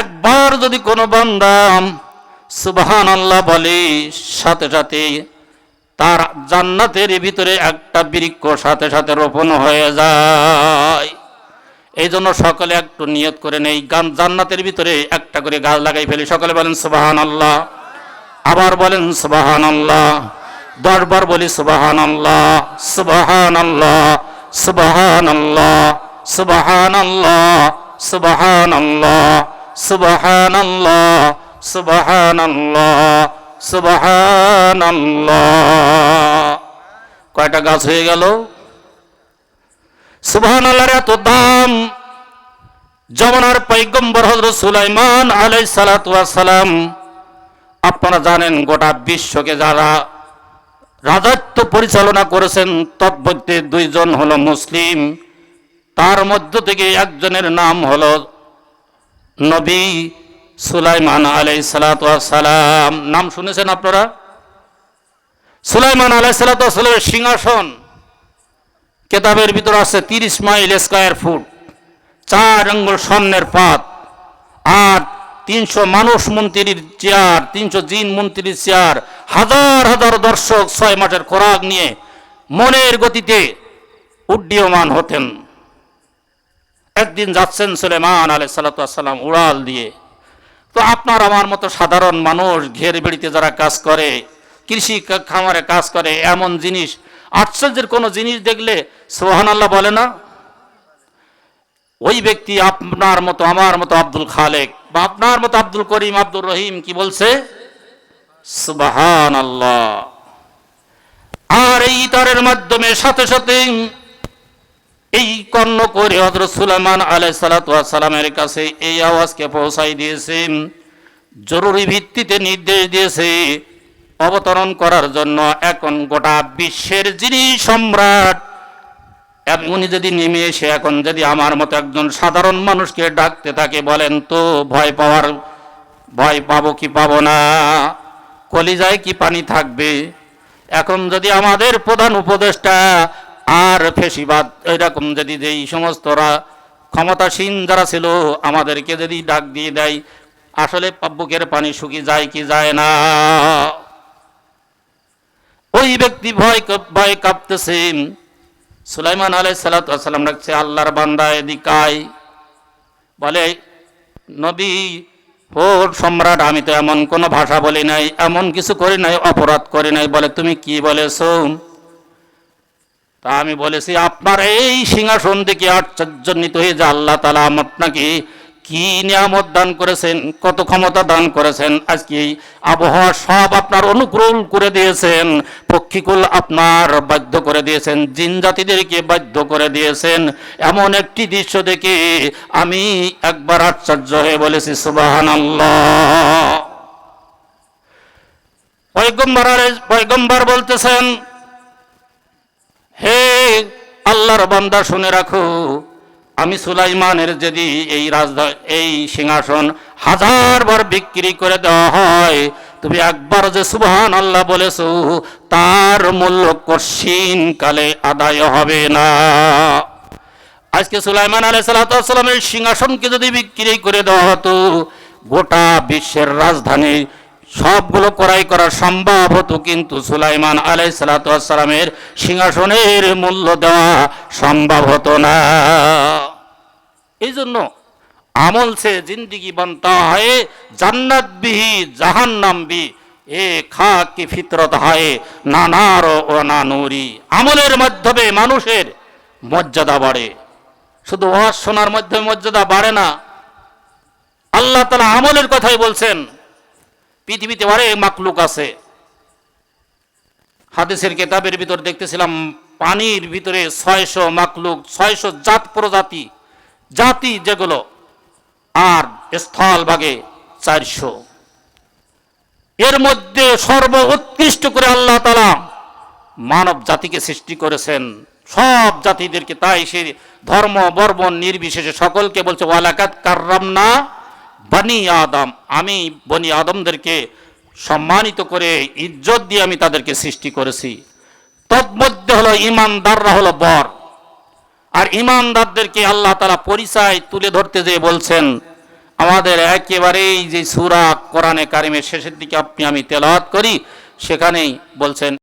একবার যদি কোনো বান্দা সুবহান আল্লাহ বলে, সাথে সাথে তার জান্নাতের ভিতরে একটা বৃক্ষ সাথে সাথে রোপণ হয়ে যায়। এই জন্য সকলে একটু নিয়ত করে নেই, গান জান্নাতের ভিতরে একটা করে গাছ লাগাই ফেলি। সকলে বলেন সুবাহান আল্লাহ আবার বলেন সুবাহান আল্লাহ দশবার বলি সুবাহান আল্লাহ সুবাহান আল্লাহ সুবাহান আল্লাহ সুবাহান আল্লাহ সুবাহান আল্লাহ সুবাহান আল্লাহ সুবাহান আল্লাহ কয়টা গাছ হয়ে গেল? সুবহান আল্লাহর এত দাম জমানার পৈগম্বর হজরত সুলাইমান আলাই সালাম, আপনারা জানেন গোটা বিশ্বকে যারা রাজত্ব পরিচালনা করেছেন তৎমধ্যে দুইজন হলো মুসলিম, তার মধ্য থেকে একজনের নাম হলো নবী সুলাইমান আলাই সালাম। নাম শুনেছেন আপনারা? সুলাইমান আলাই সালামের সিংহাসন কেতাবের ভিতর আছে তিরিশ মাইল স্কোয়ার ফুট, চার আঙ্গুল স্বর্ণের পাত আর তিনশো মানুষ মন্ত্রীর চেয়ার, তিনশো জিন মন্ত্রীর চেয়ার, হাজার হাজার দর্শক ছয় মাসের খোরাক নিয়ে মনের গতিতে উড্ডীয়মান হতেন। একদিন যাচ্ছেন সুলেমান আলাই সাল্লাম উড়াল দিয়ে। তো আপনার আমার মতো সাধারণ মানুষ ঘের বেড়িতে যারা কাজ করে, কৃষি খামারে কাজ করে, এমন জিনিস, আশ্চর্যের কোনো জিনিস দেখলে সোহান আল্লাহ বলে না? ওই ব্যক্তি আপনার মতো, আমার মতো আব্দুল খালেক বা আপনার মতো আব্দুল করিম আব্দুল রহিম কি বলছে? সুবাহান আল্লাহ আর এই ইতারের মাধ্যমে সাথে সাথে এই কর্ণ করে হজরত সুলাইমান আলাই সালামের কাছে এই আওয়াজকে পৌঁছাই দিয়েছেন জরুরি ভিত্তিতে নির্দেশ দিয়েছে অবতরণ করার জন্য এখন গোটা বিশ্বের যিনি সম্রাট উনি যদি নেমে এসে এখন যদি আমার মতো একজন সাধারণ মানুষকে ডাকতে থাকে বলেন তো ভয় পাওয়ার, ভয় পাবো কি পাবো না? কলিজায় কি পানি থাকবে? এখন যদি আমাদের প্রধান উপদেষ্টা আর ফেসিবাদ, এরকম যদি যেই সমস্ত রা- ক্ষমতাসীন যারা ছিল, আমাদেরকে যদি ডাক দিয়ে দেয়, আসলে বুকের পানি শুকিয়ে যায় কি যায় না। ওই ব্যক্তি ভয় ভয় কাঁপতেছেন সুলাইমান আলাই সালাম রাখছে আল্লাহর বান্দা এদিকায় বলে, নবী ও সম্রাট, আমি তো এমন কোনো ভাষা বলি নাই, এমন কিছু করি নাই, অপরাধ করি নাই। বলে, তুমি কি বলেছ? তা আমি বলেছি, আপনার এই সিংহাসন থেকে আশ্চর্যজনিত হয়ে যে আল্লাহ তালা আপনাকে কি নিয়ামত দান করেছেন, কত ক্ষমতা দান করেছেন, আজকে আবহাওয়া সব আপনার অনুকূল করে দিয়েছেন, পক্ষীকুল আপনার বাধ্য করে দিয়েছেন জিন জাতিদেরকে বাধ্য করে দিয়েছেন। এমন একটি দৃশ্য দেখে আমি একবার আশ্চর্য হয়ে বলেছি সুবাহান পয়গম্বর পয়গম্বর বলতেছেন হে আল্লাহর বান্দা, শুনে রাখো, আমি সুলাইমানের যদি এই রাজধা, এই সিংহাসন হাজার বার বিক্রি করে দেওয়া হয়, তুমি একবার যে সুবহান আল্লাহ বলেছ, তার মূল্য কশিন কালে আদায় হবে না। আজকে সুলাইমান আলাই সাল্লামের সিংহাসনকে যদি বিক্রি করে দেওয়া হতো, গোটা বিশ্বের রাজধানী সবগুলো ক্রয় করা সম্ভব হতো কিন্তু সুলাইমান আলাই সালাতামের সিংহাসনের মূল্য দেওয়া সম্ভব হতো না। এই জন্য আমল সে জিন্দিগি বনতা হয় জান্নাত বিহি জাহান্নাম এ খা কি ফিতরত হয়, নানার ও নানুরি। আমলের মাধ্যমে মানুষের মর্যাদা বাড়ে। শুধু ওয়াজ শোনার মাধ্যমে মর্যাদা বাড়ে না, আল্লাহ তালা আমলের কথাই বলছেন পৃথিবীতে অনেক মাকলুক আছে। হাদিসের কেতাবের ভিতর দেখতেছিলাম, পানির ভিতরে ছয়শো মাকলুক ছয়শো জাত প্রজাতি, জাতি যেগুলো, আর স্থল ভাগে চারশো। এর মধ্যে সর্ব উৎকৃষ্ট করে আল্লাহ তালা মানব জাতিকে সৃষ্টি করেছেন। সব জাতিদেরকে তাই সে ধর্ম বর্বন নির্বিশেষে সকলকে বলছে ওয়ালাকাত কার্রাম না বানি আদম, আমি বনি আদমদেরকে সম্মানিত করে ইজ্জত দিয়ে আমি তাদেরকে সৃষ্টি করেছি। তৎমধ্যে হলো ইমানদাররা হলো বর। আর ইমানদারদেরকে আল্লাহ তারা পরিচয় তুলে ধরতে যেয়ে বলছেন, আমাদের একেবারেই যে সুরা কোরআনে কারিমের শেষের দিকে আপনি আমি তেলাওয়াত করি, সেখানেই বলছেন